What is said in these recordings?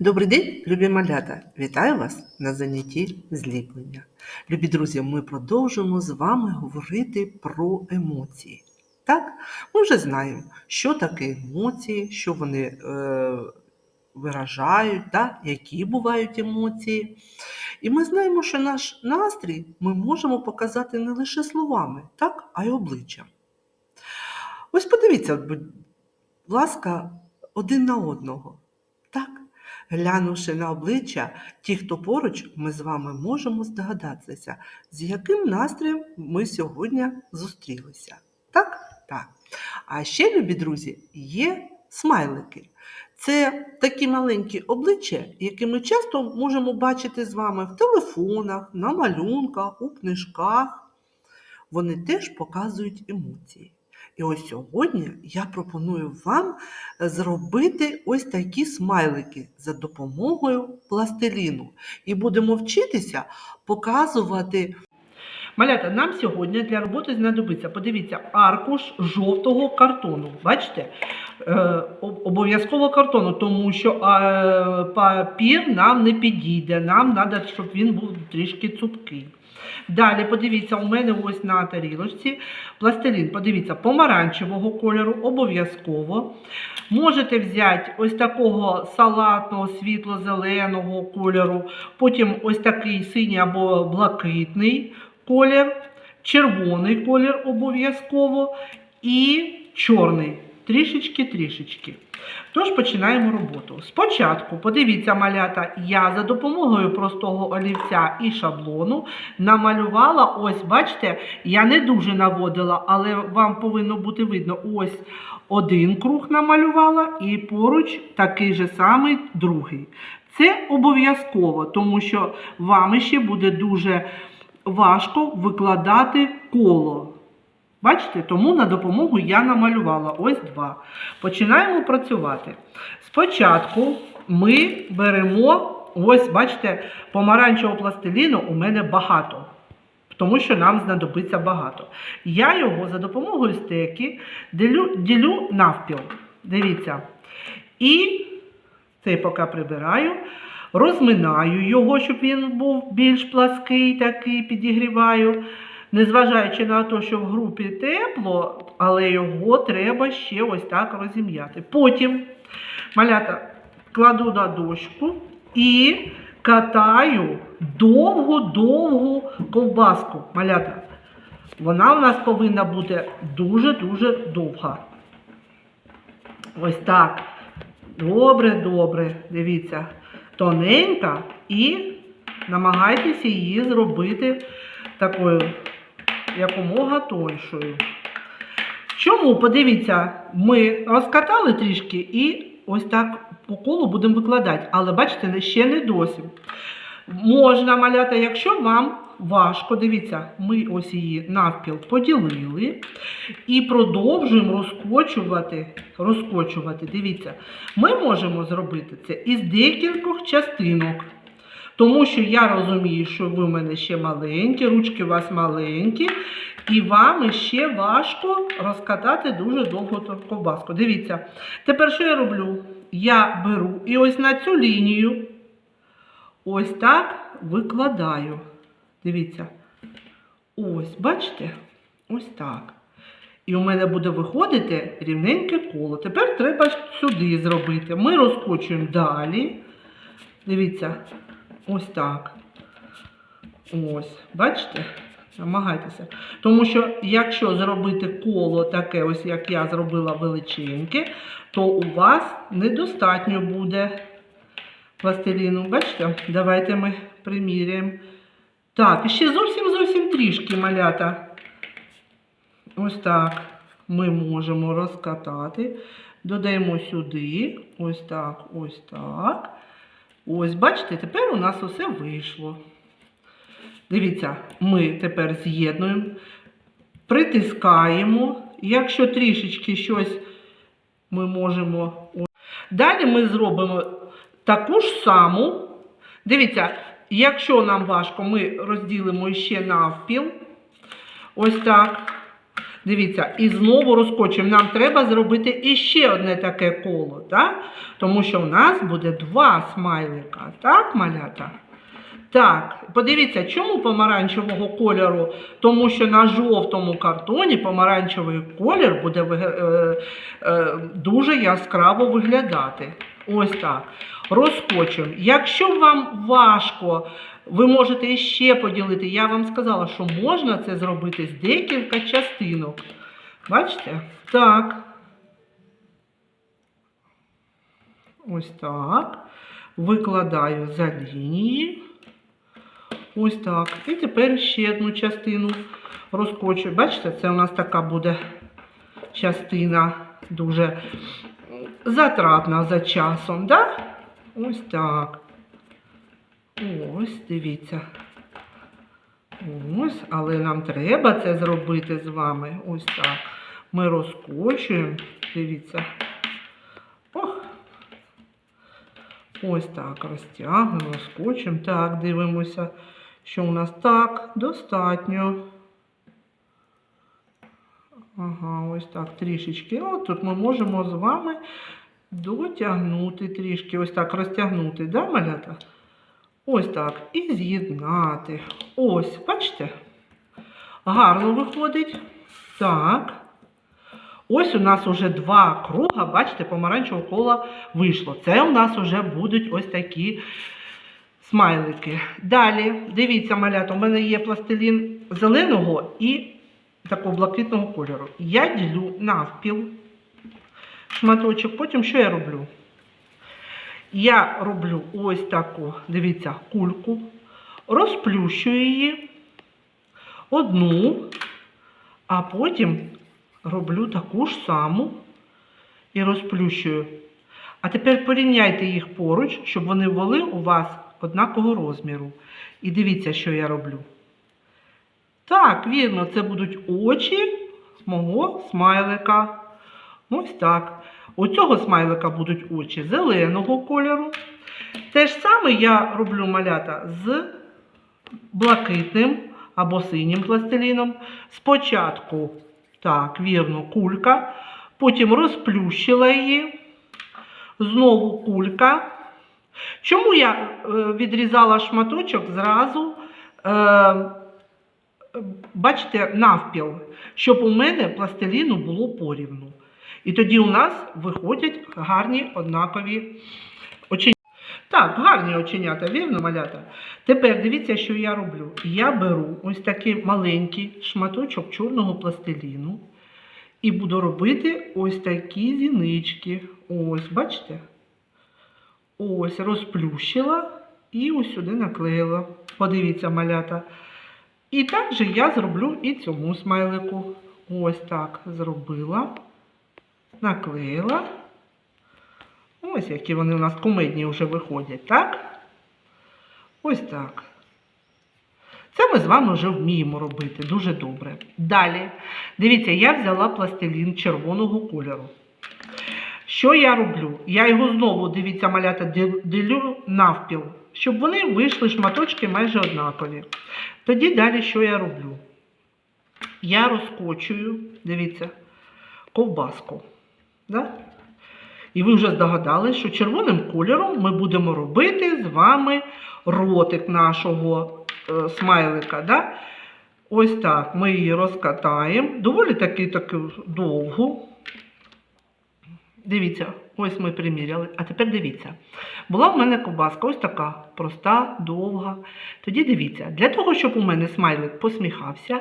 Добрий день, любі малята! Вітаю вас на занятті зліплення. Любі друзі, ми продовжуємо з вами говорити про емоції. Так, ми вже знаємо, що таке емоції, що вони е, виражають, так? які бувають емоції. І ми знаємо, що наш настрій ми можемо показати не лише словами, так, а й обличчям. Ось подивіться, будь ласка, один на одного. Так? Глянувши на обличчя ті, хто поруч, ми з вами можемо здогадатися, з яким настроєм ми сьогодні зустрілися. Так? Так. А ще, любі друзі, є смайлики. Це такі маленькі обличчя, які ми часто можемо бачити з вами в телефонах, на малюнках, у книжках. Вони теж показують емоції. І ось сьогодні я пропоную вам зробити ось такі смайлики за допомогою пластиліну. І будемо вчитися показувати. Малята, нам сьогодні для роботи знадобиться, подивіться, аркуш жовтого картону. Бачите? Е, обов'язково картону, тому що е, папір нам не підійде. Нам треба, щоб він був трішки цупкий. Далі, подивіться, у мене ось на тарілочці пластилін. Подивіться, помаранчевого кольору, обов'язково. Можете взяти ось такого салатного, світло-зеленого кольору, потім ось такий синій або блакитний колір, червоний колір обов'язково і чорний. Трішечки-трішечки. Тож починаємо роботу. Спочатку, подивіться, малята, я за допомогою простого олівця і шаблону намалювала, ось, бачите, я не дуже наводила, але вам повинно бути видно, ось один круг намалювала і поруч такий же самий другий. Це обов'язково, тому що вам ще буде дуже важко викладати коло. Бачите, тому на допомогу я намалювала ось два. Починаємо працювати. Спочатку ми беремо, ось, бачите, помаранчевого пластиліну у мене багато, тому що нам знадобиться багато. Я його за допомогою стеки ділю, ділю навпіл. Дивіться. І цей поки прибираю, розминаю його, щоб він був більш плаский, такий підігріваю. Незважаючи на те, що в групі тепло, але його треба ще ось так розім'яти. Потім малята кладу на дошку і катаю довгу-довгу ковбаску. Малята. Вона у нас повинна бути дуже-дуже довга. Ось так. Добре, добре. Дивіться. Тоненька і намагайтеся її зробити такою якомога тоншою. Чому? Подивіться, ми розкатали трішки і ось так по колу будемо викладати. Але бачите, ще не досі. Можна маляти, якщо вам важко, дивіться, ми ось її навпіл поділили і продовжуємо розкочувати. розкочувати. Дивіться, ми можемо зробити це із декількох частинок. Тому що я розумію, що ви в мене ще маленькі, ручки у вас маленькі, і вам ще важко розкатати дуже довго ковбаску. Дивіться, тепер що я роблю? Я беру і ось на цю лінію ось так викладаю. Дивіться. Ось, бачите? Ось так. І у мене буде виходити рівненьке коло. Тепер треба сюди зробити. Ми розкочуємо далі. Дивіться, ось так. Ось, бачите? Намагайтеся. Тому що, якщо зробити коло таке, ось як я зробила величеньке, то у вас недостатньо буде пластиліну. Бачите? Давайте ми приміряємо. Так, і ще зовсім зовсім трішки малята. Ось так ми можемо розкатати. Додаємо сюди. Ось так, ось так. Ось, бачите, тепер у нас усе вийшло. Дивіться, ми тепер з'єднуємо, притискаємо. Якщо трішечки щось ми можемо. Далі ми зробимо таку ж саму. Дивіться, якщо нам важко, ми розділимо ще навпіл. Ось так. Дивіться, і знову розкочуємо. Нам треба зробити іще одне таке коло, так? тому що в нас буде два смайлика. Так, малята? Так, подивіться, чому помаранчевого кольору? Тому що на жовтому картоні помаранчевий колір буде е, е, дуже яскраво виглядати. Ось так. Розкочуємо. Якщо вам важко, ви можете ще поділити. Я вам сказала, що можна це зробити з декілька частинок. Бачите? Так. Ось так. Викладаю за лінії. Ось так. І тепер ще одну частину розкочую. Бачите, це у нас така буде частина дуже затратна за часом, да? Ось так. Ось, дивіться. Ось, але нам треба це зробити з вами. Ось так. Ми розкочуємо. Дивіться. Ох. Ось так розтягуємо, скотчем. Так, дивимося, що у нас так, достатньо. Ага, ось так трішечки. От тут ми можемо з вами дотягнути трішки. Ось так розтягнути, да, малята? Ось так. І з'єднати. Ось, бачите? Гарно виходить. Так. Ось у нас уже два круга, бачите, помаранчевого кола вийшло. Це у нас вже будуть ось такі смайлики. Далі, дивіться, малята, у мене є пластилін зеленого і такого блакитного кольору. Я ділю навпіл шматочок. Потім що я роблю? Я роблю ось таку, дивіться, кульку, розплющую її одну, а потім роблю таку ж саму і розплющую. А тепер порівняйте їх поруч, щоб вони були у вас однакового розміру. І дивіться, що я роблю. Так, вірно, це будуть очі мого смайлика. Ось так. У цього смайлика будуть очі зеленого кольору. Те ж саме я роблю малята з блакитним або синім пластиліном. Спочатку, так, вірно, кулька, потім розплющила її, знову кулька. Чому я е, відрізала шматочок зразу, е, бачите, навпіл, щоб у мене пластиліну було порівну. І тоді у нас виходять гарні однакові оченята. Так, гарні оченята, вірно, малята? Тепер дивіться, що я роблю. Я беру ось такий маленький шматочок чорного пластиліну і буду робити ось такі зінички. Ось, бачите? Ось, розплющила і ось сюди наклеїла. Подивіться, малята. І так же я зроблю і цьому смайлику. Ось так зробила, наклеїла. Ось які вони у нас кумедні вже виходять, так? Ось так. Це ми з вами вже вміємо робити дуже добре. Далі, дивіться, я взяла пластилін червоного кольору. Що я роблю? Я його знову, дивіться, малята, ділю навпіл, щоб вони вийшли шматочки майже однакові. Тоді далі що я роблю? Я розкочую, дивіться, ковбаску. Да? І ви вже здогадались, що червоним кольором ми будемо робити з вами ротик нашого е, смайлика. Да? Ось так ми її розкатаємо. Доволі таки таку довгу. Дивіться, ось ми приміряли. А тепер дивіться. Була в мене ковбаска ось така проста, довга. Тоді дивіться, для того, щоб у мене смайлик посміхався,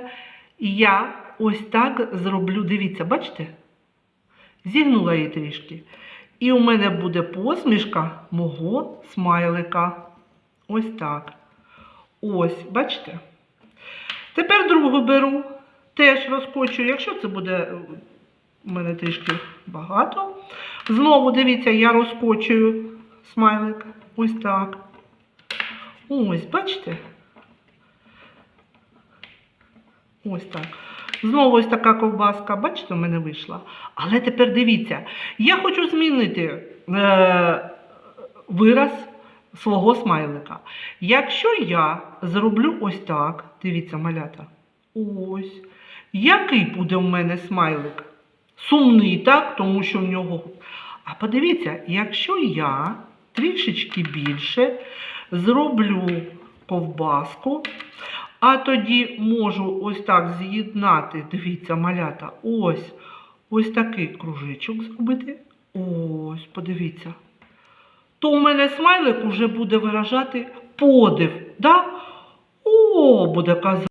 я ось так зроблю. Дивіться, бачите? Зігнула її трішки. І у мене буде посмішка мого смайлика. Ось так. Ось, бачите? Тепер другу беру, теж розкочую. Якщо це буде у мене трішки багато. Знову дивіться, я розкочую смайлик. Ось так. Ось, бачите? Ось так. Знову ось така ковбаска, бачите, у мене вийшла. Але тепер дивіться, я хочу змінити е, вираз свого смайлика. Якщо я зроблю ось так, дивіться, малята, ось, Який буде в мене смайлик? Сумний, так? Тому що в нього. А подивіться, якщо я трішечки більше зроблю ковбаску, а тоді можу ось так з'єднати, дивіться, малята, ось, ось такий кружечок зробити. Ось, подивіться. То у мене смайлик уже буде виражати подив. Да? О, буде казати.